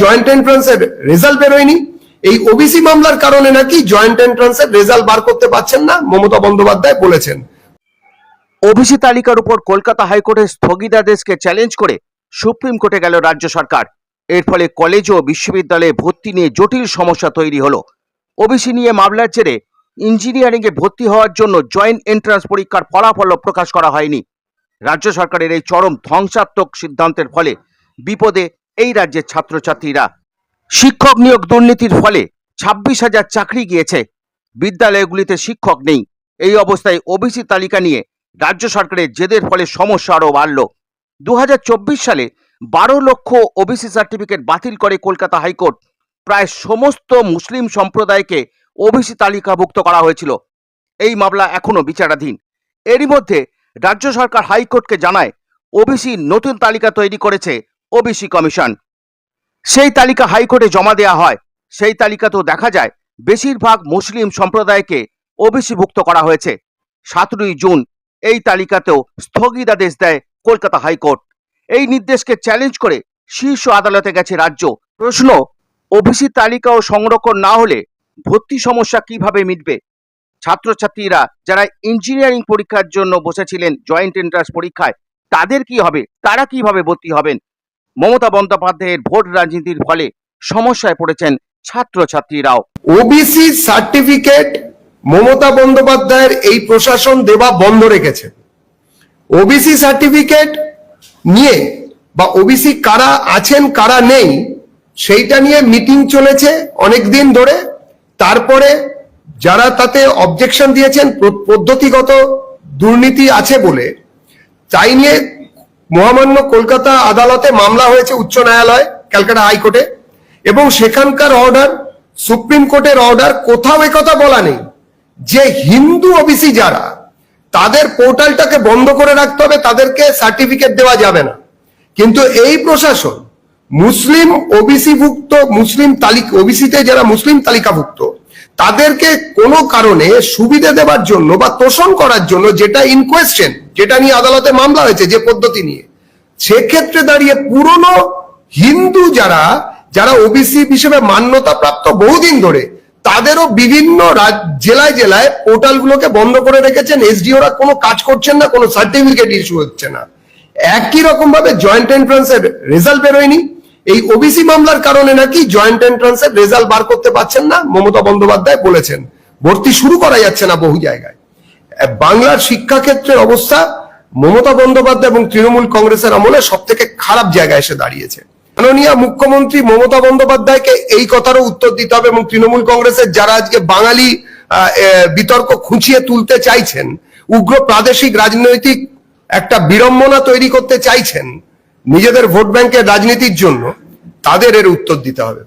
Joint এন্ট্রান্সের result বেরোয়নি। এই OBC মামলার কারণে নাকি জয়েন্ট এন্ট্রান্সের রেজাল্ট বার করতে পারছেন না, মমতা বন্দ্যোপাধ্যায় বলেছেন। ওবিসি তালিকার উপর কলকাতা হাইকোর্টের স্থগিতাদেশকে চ্যালেঞ্জ করে সুপ্রিম কোর্টে গেল রাজ্য সরকার। এর ফলে কলেজ ও বিশ্ববিদ্যালয়ে ভর্তি নিয়ে জটিল সমস্যা তৈরি হলো। ওবিসি নিয়ে মামলার জেরে ইঞ্জিনিয়ারিং এ ভর্তি হওয়ার জন্য জয়েন্ট এন্ট্রান্স পরীক্ষার ফলাফল প্রকাশ করা হয়নি। রাজ্য সরকারের এই চরম ধ্বংসাত্মক সিদ্ধান্তের ফলে বিপদে এই রাজ্যের ছাত্রছাত্রীরা। শিক্ষক নিয়োগ দুর্নীতির ফলে ছাব্বিশ হাজার চাকরি গিয়েছে। বিদ্যালয়গুলিতে শিক্ষক নেই। এই অবস্থায় ওবিসি তালিকা নিয়ে রাজ্য সরকারের জেদের ফলে সমস্যা আরও বাড়ল। দুহাজার চব্বিশ সালে বারো লক্ষ ওবিসি সার্টিফিকেট বাতিল করে কলকাতা হাইকোর্ট। প্রায় সমস্ত মুসলিম সম্প্রদায়কে ওবিসি তালিকাভুক্ত করা হয়েছিল। এই মামলা এখনও বিচারাধীন। এরই মধ্যে রাজ্য সরকার হাইকোর্টকে জানায়, ওবিসি নতুন তালিকা তৈরি করেছে ওবিসি কমিশন। সেই তালিকা হাইকোর্টে জমা দেওয়া হয়। সেই তালিকাতেও দেখা যায়, বেশিরভাগ মুসলিম সম্প্রদায়কে ওবিসিভুক্ত করা হয়েছে। সতেরোই জুন এই তালিকাতেও স্থগিতাদেশ দেয় কলকাতা হাইকোর্ট। এই নির্দেশকে চ্যালেঞ্জ করে শীর্ষ আদালতে গেছে রাজ্য। প্রশ্ন, ওবিসি তালিকা ও সংরক্ষণ না হলে ভর্তি সমস্যা কীভাবে মিটবে? ছাত্রছাত্রীরা যারা ইঞ্জিনিয়ারিং পরীক্ষার জন্য বসেছিলেন, জয়েন্ট এন্ট্রান্স পরীক্ষায়, তাদের কি হবে? তারা কীভাবে ভর্তি হবেন? মমতা বন্দ্যোপাধ্যায়ের ভোট রাজনীতির ফলে সমস্যায় পড়েছেন ছাত্রছাত্রীরাও। ওবিসি সার্টিফিকেট মমতা বন্দ্যোপাধ্যায়ের এই প্রশাসন দেওয়া বন্ধ রেখেছে। ওবিসি সার্টিফিকেট নিয়ে বা ওবিসি কারা আছেন, কারা নেই, সেইটা নিয়ে মিটিং চলেছে অনেক দিন ধরে। তারপরে যারা তাতে অবজেকশন দিয়েছেন পদ্ধতিগত দুর্নীতি আছে বলে, তাই নিয়ে মহামান্য কলকাতা আদালতে মামলা হয়েছে উচ্চ ন্যায়ালয়, ক্যালকাটা হাইকোর্টে। এবং সেখানকার অর্ডার সুপ্রিম কোর্টের অর্ডার কোথাও একথা বলা নেই। যে হিন্দু ওবিসি যারা, তাদের পোর্টালটাকে বন্ধ করে রাখতে হবে, তাদেরকে সার্টিফিকেট দেওয়া যাবে না। কিন্তু এই প্রশাসন, মুসলিম ওবিসি ভুক্ত মুসলিম তালিকা, ওবিসিতে যারা মুসলিম তালিকাভুক্ত তাদেরকে কোনো কারণে সুবিধা দেওয়ার জন্য বা তোষণ করার জন্য যেটা ইন কোয়েশ্চেন যেটা নিয়ে আদালতে মামলা হয়েছে যে পদ্ধতি নিয়ে, সেক্ষেত্রে দাঁড়িয়ে পুরনো হিন্দু যারা যারা ওবিসি হিসেবে মান্যতা প্রাপ্ত বহুদিন ধরে, তাদেরও বিভিন্ন জেলায় জেলায় পোর্টালগুলোকে বন্ধ করে রেখেছেন এসডিওরা কোনো কাজ করছেন না, কোনো সার্টিফিকেট ইস্যু হচ্ছে না। একই রকম ভাবে জয়েন্ট এন্ট্রান্সের রেজাল্ট বেরোয়নি। এই ওবিসি মামলার কারণে নাকি জয়েন্ট এন্ট্রান্সের রেজাল্ট বার করতে পারছেন না? মমতা বন্দ্যোপাধ্যায় বলেছেন। ভর্তি শুরু করা যাচ্ছে না বহু জায়গায়। বাংলার শিক্ষাক্ষেত্রের অবস্থা মমতা বন্দ্যোপাধ্যায় এবং তৃণমূল কংগ্রেসের আমলে সব থেকে খারাপ জায়গায় এসে দাঁড়িয়েছে। মাননীয় মুখ্যমন্ত্রী মমতা বন্দ্যোপাধ্যায়কে এই কথারও উত্তর দিতে হবে এবং তৃণমূল কংগ্রেসের যারা আজকে বাঙালি বিতর্ক খুঁচিয়ে তুলতে চাইছেন, উগ্র প্রাদেশিক রাজনৈতিক একটা বিড়ম্বনা তৈরি করতে চাইছেন নিজেদের ভোট ব্যাংকের রাজনীতির জন্য তাদের এর উত্তর দিতে হবে